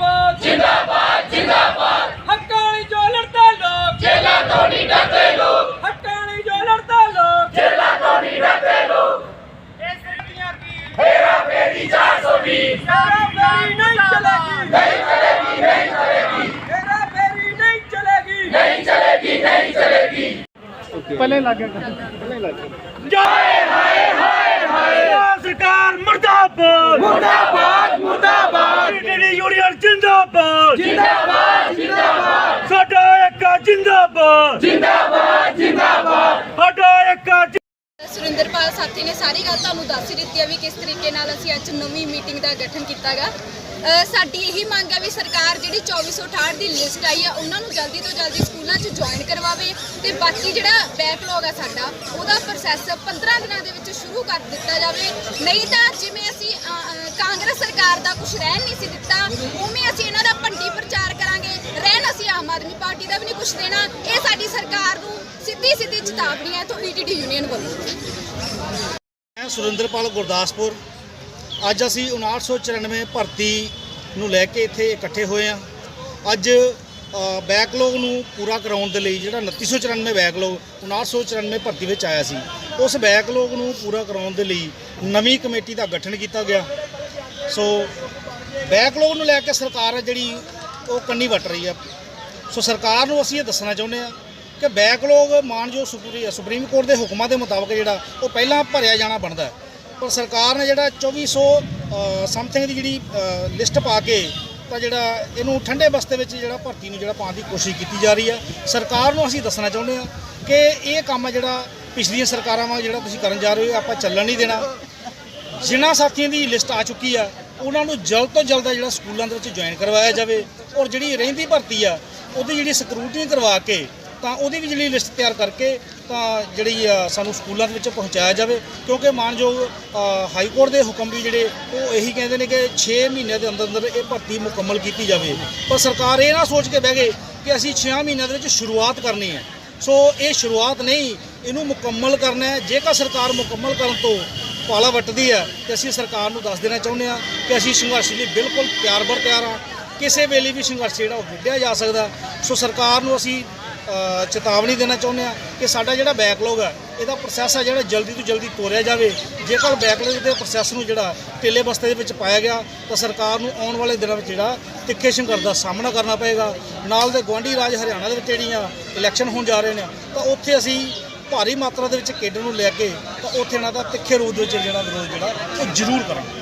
ਜਿੰਦਾਬਾਦ ਜਿੰਦਾਬਾਦ ਜਿੰਦਾਬਾਦ ਹੱਕਾਂ ਲਈ ਜੋ ਲੜਦੇ ਲੋਕ ਜੇਲਾ ਤੋਂ ਨਹੀਂ ਡਰਦੇ ਲੋਕ ਹੱਕਾਂ ਲਈ ਜੋ ਲੜਦੇ ਲੋਕ ਜੇਲਾ ਤੋਂ ਨਹੀਂ ਡਰਦੇ ਲੋਕ ਇਹ ਸਿੱਧੀਆਂ ਕੀ ਫੇਰਾ ਫੇਰੀ 420 ਫੇਰਾ ਫੇਰੀ ਨਹੀਂ ਚਲੇਗੀ ਨਹੀਂ ਚਲੇਗੀ ਨਹੀਂ ਚਲੇਗੀ ਫੇਰਾ ਫੇਰੀ ਨਹੀਂ ਚਲੇਗੀ ਨਹੀਂ ਚਲੇਗੀ ਨਹੀਂ ਚਲੇਗੀ ਪਹਿਲੇ ਲੱਗ ਗਿਆ ਪਹਿਲੇ ਲੱਗ ਗਿਆ ਜਾਏ ਹਾਏ ਹਾਏ ਹਾਏ ਸਰਕਾਰ ਜਿੰਦਾਬਾਦ ਜਿੰਦਾਬਾਦ ਜਿੰਦਾਬਾਦ। ਸਾਡਾ ਇੱਕ ਜਿੰਦਾਬਾਦ। ਜਿੰਦਾਬਾਦ ਜਿੰਦਾਬਾਦ। ਸਾਡਾ ਇੱਕ ਸੁਰਿੰਦਰਪਾਲ ਸਾਥੀ ਨੇ ਸਾਰੀ ਗੱਲ ਤੁਹਾਨੂੰ ਦੱਸ ਹੀ ਦਿੱਤੀ ਹੈ ਵੀ ਕਿਸ ਤਰੀਕੇ ਨਾਲ ਅਸੀਂ ਅੱਜ ਨਵੀਂ ਮੀਟਿੰਗ ਦਾ ਗਠਨ ਕੀਤਾਗਾ। ਸਾਡੀ ਇਹੀ ਮੰਗ ਹੈ ਵੀ ਸਰਕਾਰ ਜਿਹੜੀ 2468 ਦੀ ਲਿਸਟ ਆਈ ਆ ਉਹਨਾਂ ਨੂੰ ਜਲਦੀ ਤੋਂ ਜਲਦੀ ਸਕੂਲਾਂ 'ਚ ਜੁਆਇਨ ਕਰਵਾਵੇ ਤੇ ਬਾਕੀ ਜਿਹੜਾ ਬੈਕਲੌਗ ਆ ਸਾਡਾ ਉਹਦਾ ਪ੍ਰੋਸੈਸ 15 ਦਿਨਾਂ ਦੇ ਵਿੱਚ ਸ਼ੁਰੂ ਕਰ ਦਿੱਤਾ ਜਾਵੇ। ਨਹੀਂ ਤਾਂ ਜਿਵੇਂ ਕਾਂਗਰਸ ਸਰਕਾਰ ਦਾ ਕੁਝ ਰਹਿਣ ਨਹੀਂ ਸੀ ਦਿੱਤਾ ਉਵੇਂ ਅਸੀਂ ਇਹਨਾਂ ਦਾ ਭੰਡੀ ਪ੍ਰਚਾਰ ਕਰਾਂਗੇ। ਰਹਿਣ ਅਸੀਂ ਆਮ ਆਦਮੀ ਪਾਰਟੀ ਦਾ ਵੀ ਨਹੀਂ ਕੁਝ ਦੇਣਾ। ਇਹ ਸਾਡੀ ਸਰਕਾਰ ਨੂੰ ਸਿੱਧੀ ਸਿੱਧੀ ਚੇਤਾਵਨੀ ਹੈ ਤੋਂ ਈਟੀਡੀ ਯੂਨੀਅਨ ਵੱਲੋਂ। ਮੈਂ ਸੁਰਿੰਦਰਪਾਲ ਗੁਰਦਾਸਪੁਰ। ਅੱਜ ਅਸੀਂ 5994 ਭਰਤੀ ਨੂੰ ਲੈ ਕੇ ਇੱਥੇ ਇਕੱਠੇ ਹੋਏ ਹਾਂ। ਅੱਜ ਅ, ਬੈਕਲੌਗ ਨੂੰ ਪੂਰਾ ਕਰਾਉਣ ਦੇ ਲਈ ਜਿਹੜਾ 2994 ਬੈਕਲੌਗ 5994 ਭਰਤੀ ਵਿੱਚ ਆਇਆ ਸੀ ਉਸ ਬੈਕਲੌਗ ਨੂੰ ਪੂਰਾ ਕਰਾਉਣ ਦੇ ਲਈ ਨਵੀਂ ਕਮੇਟੀ ਦਾ ਗਠਨ ਕੀਤਾ ਗਿਆ। ਸੋ ਬੈਕਲੌਗ ਨੂੰ ਲੈ ਕੇ ਸਰਕਾਰ ਹੈ ਜਿਹੜੀ ਉਹ ਕੰਨੀ ਵੱਟ ਰਹੀ ਹੈ ਸੋ ਸਰਕਾਰ ਨੂੰ ਅਸੀਂ ਇਹ ਦੱਸਣਾ ਚਾਹੁੰਦੇ ਹਾਂ ਕਿ ਬੈਕਲੌਗ ਮਾਨਯੋਗ ਸੁਪਰੀ- ਸੁਪਰੀਮ ਕੋਰਟ ਦੇ ਹੁਕਮਾਂ ਦੇ ਮੁਤਾਬਕ ਜਿਹੜਾ ਉਹ ਪਹਿਲਾਂ ਭਰਿਆ ਜਾਣਾ ਬਣਦਾ ਹੈ। ਪਰ ਸਰਕਾਰ ਨੇ ਜਿਹੜਾ 2400 ਸਮਥਿੰਗ ਦੀ ਜਿਹੜੀ ਲਿਸਟ ਪਾ ਕੇ ਤਾਂ ਜਿਹੜਾ ਇਹਨੂੰ ਠੰਡੇ ਬਸਤੇ ਵਿੱਚ ਜਿਹੜਾ ਭਰਤੀ ਨੂੰ ਜਿਹੜਾ ਪਾਉਣ ਦੀ ਕੋਸ਼ਿਸ਼ ਕੀਤੀ ਜਾ ਰਹੀ ਹੈ। ਸਰਕਾਰ ਨੂੰ ਅਸੀਂ ਦੱਸਣਾ ਚਾਹੁੰਦੇ ਹਾਂ ਕਿ ਇਹ ਕੰਮ ਜਿਹੜਾ ਪਿਛਲੀਆਂ ਸਰਕਾਰਾਂ ਵਾਂਗ ਜਿਹੜਾ ਤੁਸੀਂ ਕਰਨ ਜਾ ਰਹੇ ਹੋ ਆਪਾਂ ਚੱਲਣ ਨਹੀਂ ਦੇਣਾ। ਜਿਨ੍ਹਾਂ ਸਾਥੀਆਂ ਦੀ ਲਿਸਟ ਆ ਚੁੱਕੀ ਆ, ਉਹਨਾਂ ਨੂੰ ਜਲਦ ਤੋਂ ਜਲਦ ਜਿਹੜਾ ਸਕੂਲਾਂ ਦੇ ਵਿੱਚ ਜੁਆਇਨ ਕਰਵਾਇਆ ਜਾਵੇ ਔਰ ਜਿਹੜੀ ਰਹਿੰਦੀ ਭਰਤੀ ਆ, ਉਹਦੀ ਜਿਹੜੀ ਸਕਰੂਟਨੀ ਕਰਵਾ ਕੇ ਤਾਂ ਉਹਦੀ ਵੀ ਜਿਹੜੀ ਲਿਸਟ ਤਿਆਰ ਕਰਕੇ ਤਾਂ ਜਿਹੜੀ ਆ ਸਾਨੂੰ ਸਕੂਲਾਂ ਦੇ ਵਿੱਚ ਪਹੁੰਚਾਇਆ ਜਾਵੇ। ਕਿਉਂਕਿ ਮਾਨਯੋਗ ਹਾਈ ਕੋਰਟ ਦੇ ਹੁਕਮ ਵੀ ਜਿਹੜੇ, ਉਹ ਇਹੀ ਕਹਿੰਦੇ ਨੇ ਕਿ 6 ਮਹੀਨਿਆਂ ਦੇ ਅੰਦਰ ਅੰਦਰ ਇਹ ਭਰਤੀ ਮੁਕੰਮਲ ਕੀਤੀ ਜਾਵੇ। ਪਰ ਸਰਕਾਰ ਇਹ ਨਾ ਸੋਚ ਕੇ ਬਹਿ ਗਏ ਕਿ ਅਸੀਂ 6 ਮਹੀਨਿਆਂ ਦੇ ਵਿੱਚ ਸ਼ੁਰੂਆਤ ਕਰਨੀ ਹੈ। ਸੋ ਇਹ ਸ਼ੁਰੂਆਤ ਨਹੀਂ, ਇਹਨੂੰ ਮੁਕੰਮਲ ਕਰਨਾ ਹੈ। ਜੇਕਰ ਸਰਕਾਰ ਮੁਕੰਮਲ ਕਰਨ ਤੋਂ ਪਾਲਾ ਵੱਟਦੀ ਹੈ ਤੇ ਅਸੀਂ ਸਰਕਾਰ ਨੂੰ ਦੱਸ ਦੇਣਾ ਚਾਹੁੰਦੇ ਹਾਂ ਕਿ ਅਸੀਂ ਸੰਘਰਸ਼ ਲਈ ਬਿਲਕੁਲ ਤਿਆਰ ਬਰ ਤਿਆਰ ਹਾਂ। ਕਿਸੇ ਵੇਲੇ ਵੀ ਸੰਘਰਸ਼ ਜਿਹੜਾ ਉਹ ਵਿੱਢਿਆ ਜਾ ਸਕਦਾ। ਸੋ ਸਰਕਾਰ ਨੂੰ ਅਸੀਂ ਚੇਤਾਵਨੀ ਦੇਣਾ ਚਾਹੁੰਦੇ ਹਾਂ ਕਿ ਸਾਡਾ ਜਿਹੜਾ ਬੈਕਲੌਗ ਹੈ, ਇਹਦਾ ਪ੍ਰੋਸੈਸ ਹੈ ਜਿਹੜਾ ਜਲਦੀ ਤੋਂ ਜਲਦੀ ਤੋਰਿਆ ਜਾਵੇ। ਜੇਕਰ ਬੈਕਲੌਗ ਦੇ ਪ੍ਰੋਸੈਸ ਨੂੰ ਜਿਹੜਾ ਟੇਲੇ ਬਸਤੇ ਦੇ ਵਿੱਚ ਪਾਇਆ ਗਿਆ, ਤਾਂ ਸਰਕਾਰ ਨੂੰ ਆਉਣ ਵਾਲੇ ਦਿਨਾਂ ਵਿੱਚ ਜਿਹੜਾ ਤਿੱਖੇ ਸੰਘਰਸ਼ ਦਾ ਸਾਹਮਣਾ ਕਰਨਾ ਪਏਗਾ। ਨਾਲ ਦੇ ਗਵਾਂਢੀ ਰਾਜ ਹਰਿਆਣਾ ਦੇ ਵਿੱਚ ਜਿਹੜੀਆਂ ਇਲੈਕਸ਼ਨ ਹੋਣ ਜਾ ਰਹੇ ਨੇ, ਤਾਂ ਉੱਥੇ ਅਸੀਂ ਭਾਰੀ ਮਾਤਰਾ ਦੇ ਵਿੱਚ ਕੇਡਰ ਨੂੰ ਲੈ ਕੇ ਤਾਂ ਉੱਥੇ ਇਹਨਾਂ ਦਾ ਤਿੱਖੇ ਰੂਪ ਦੇ ਵਿੱਚ ਜਿਹੜਾ ਵਿਰੋਧ ਜਿਹੜਾ, ਉਹ ਜ਼ਰੂਰ ਕਰਾਂਗੇ।